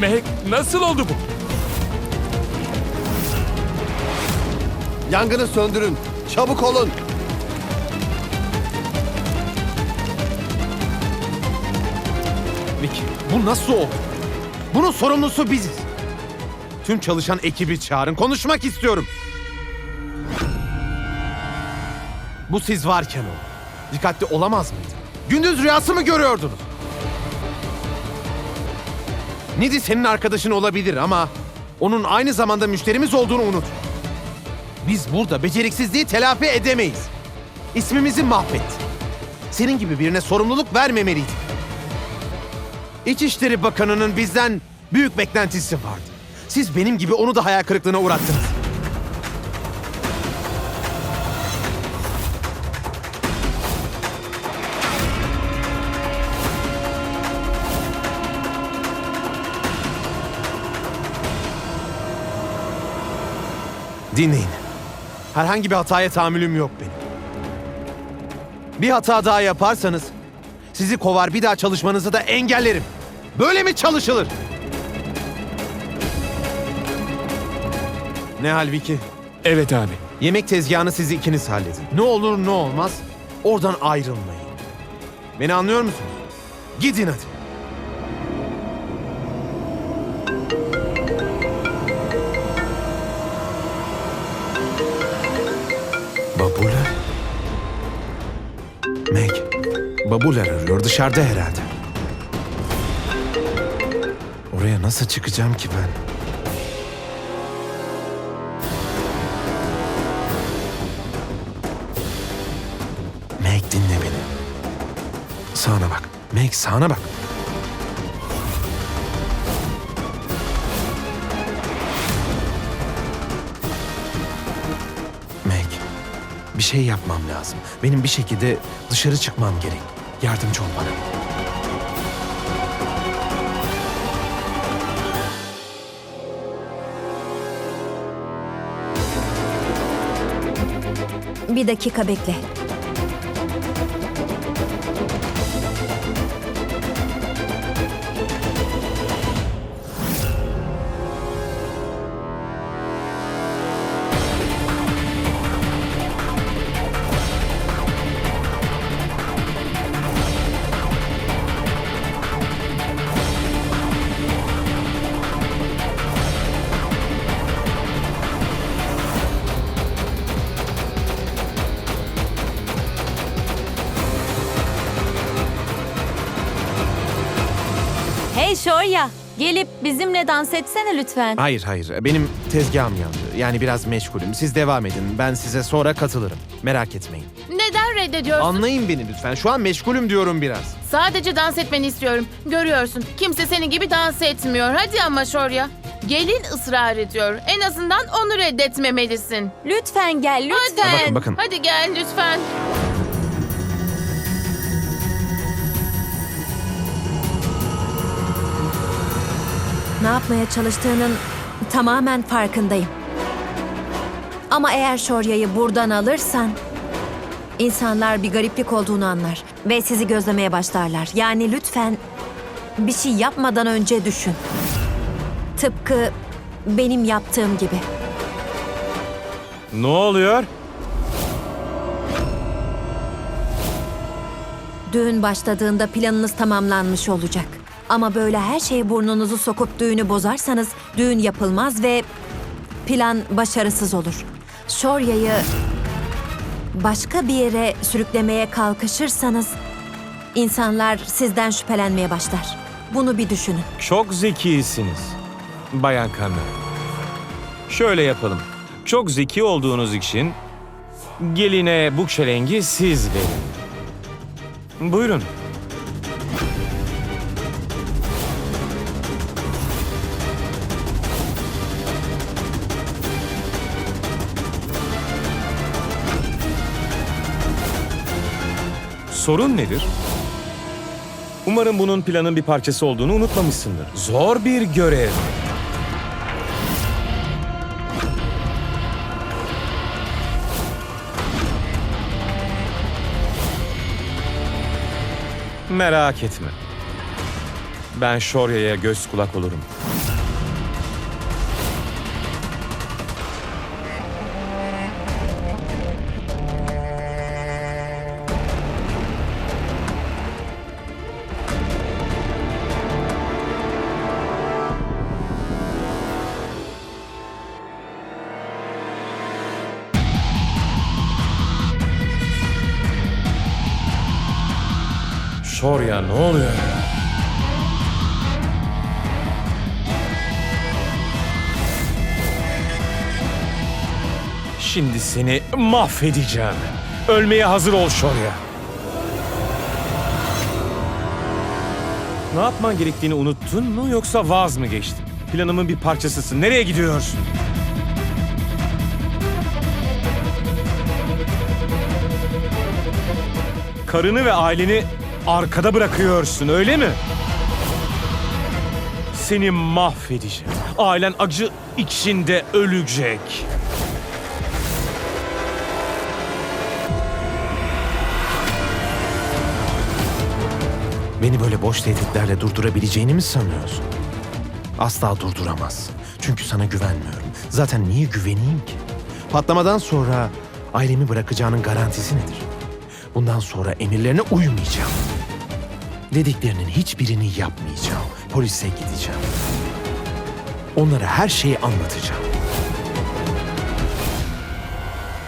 Mehek nasıl oldu bu? Yangını söndürün. Çabuk olun. Vicky, bu nasıl oldu? Bunun sorumlusu biziz. Tüm çalışan ekibi çağırın. Konuşmak istiyorum. Bu siz varken oldu. Dikkatli olamaz mıydı? Gündüz rüyası mı görüyordunuz? Nidi senin arkadaşın olabilir ama onun aynı zamanda müşterimiz olduğunu unut. Biz burada beceriksizliği telafi edemeyiz. İsmimizi mahvetti. Senin gibi birine sorumluluk vermemeliydik. İçişleri Bakanı'nın bizden büyük beklentisi vardı. Siz benim gibi onu da hayal kırıklığına uğrattınız. Dinleyin. Herhangi bir hataya tahammülüm yok benim. Bir hata daha yaparsanız sizi kovar bir daha çalışmanızı da engellerim. Böyle mi çalışılır? Ne halbuki? Evet abi. Yemek tezgahını siz ikiniz halledin. Ne olur ne olmaz oradan ayrılmayın. Beni anlıyor musunuz? Gidin hadi. Babular arıyor dışarıda herhalde. Oraya nasıl çıkacağım ki ben? Meg dinle beni. Sağına bak. Meg sağına bak. Meg, bir şey yapmam lazım. Benim bir şekilde dışarı çıkmam gerek. Yardımcı ol bana. Bir dakika bekle. Şorya, gelip bizimle dans etsene lütfen. Hayır hayır benim tezgahım yandı. Yani biraz meşgulüm. Siz devam edin. Ben size sonra katılırım. Merak etmeyin. Neden reddediyorsun? Anlayın beni lütfen. Şu an meşgulüm diyorum biraz. Sadece dans etmeni istiyorum. Görüyorsun. Kimse senin gibi dans etmiyor. Hadi ama Şorya. Gelin ısrar ediyor. En azından onu reddetmemelisin. Lütfen gel, lütfen. Hadi. Bakın, bakın. Hadi gel lütfen. Ne yapmaya çalıştığının tamamen farkındayım. Ama eğer Şorya'yı buradan alırsan... insanlar bir gariplik olduğunu anlar ve sizi gözlemeye başlarlar. Yani lütfen bir şey yapmadan önce düşün. Tıpkı benim yaptığım gibi. Ne oluyor? Düğün başladığında planınız tamamlanmış olacak. Ama böyle her şeye burnunuzu sokup düğünü bozarsanız düğün yapılmaz ve plan başarısız olur. Şorya'yı başka bir yere sürüklemeye kalkışırsanız insanlar sizden şüphelenmeye başlar. Bunu bir düşünün. Çok zekisiniz. Bayan Kanna. Şöyle yapalım. Çok zeki olduğunuz için geline bu çelengi siz verin. Buyurun. Sorun nedir? Umarım bunun planın bir parçası olduğunu unutmamışsındır. Zor bir görev. Merak etme. Ben Şorya'ya göz kulak olurum. Şorya ne oluyor ya? Şimdi seni mahvedeceğim. Ölmeye hazır ol Şorya. Ne yapman gerektiğini unuttun mu yoksa vaz mı geçtin? Planımın bir parçasısın. Nereye gidiyorsun? Karını ve aileni arkada bırakıyorsun öyle mi? Seni mahvedeceğim. Ailen acı içinde ölecek. Beni böyle boş tehditlerle durdurabileceğini mi sanıyorsun? Asla durduramaz. Çünkü sana güvenmiyorum. Zaten niye güveneyim ki? Patlamadan sonra ailemi bırakacağının garantisi nedir? Bundan sonra emirlerine uymayacağım. Dediklerinin hiçbirini yapmayacağım. Polise gideceğim. Onlara her şeyi anlatacağım.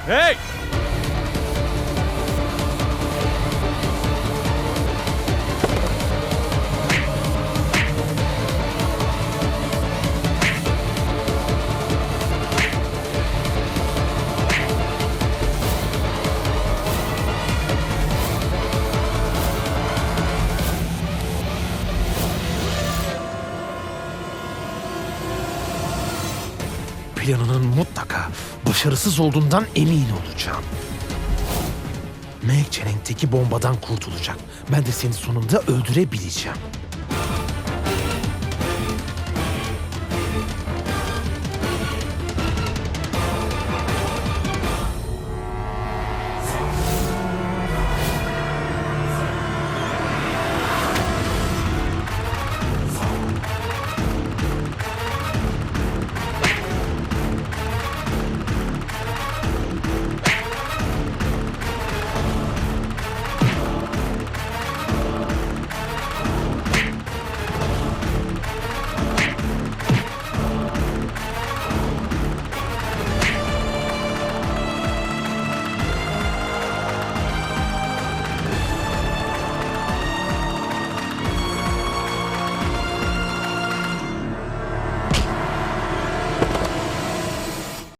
Hey! Mutlaka başarısız olduğundan emin olacağım. Meg Çelenk'teki bombadan kurtulacak. Ben de seni sonunda öldürebileceğim.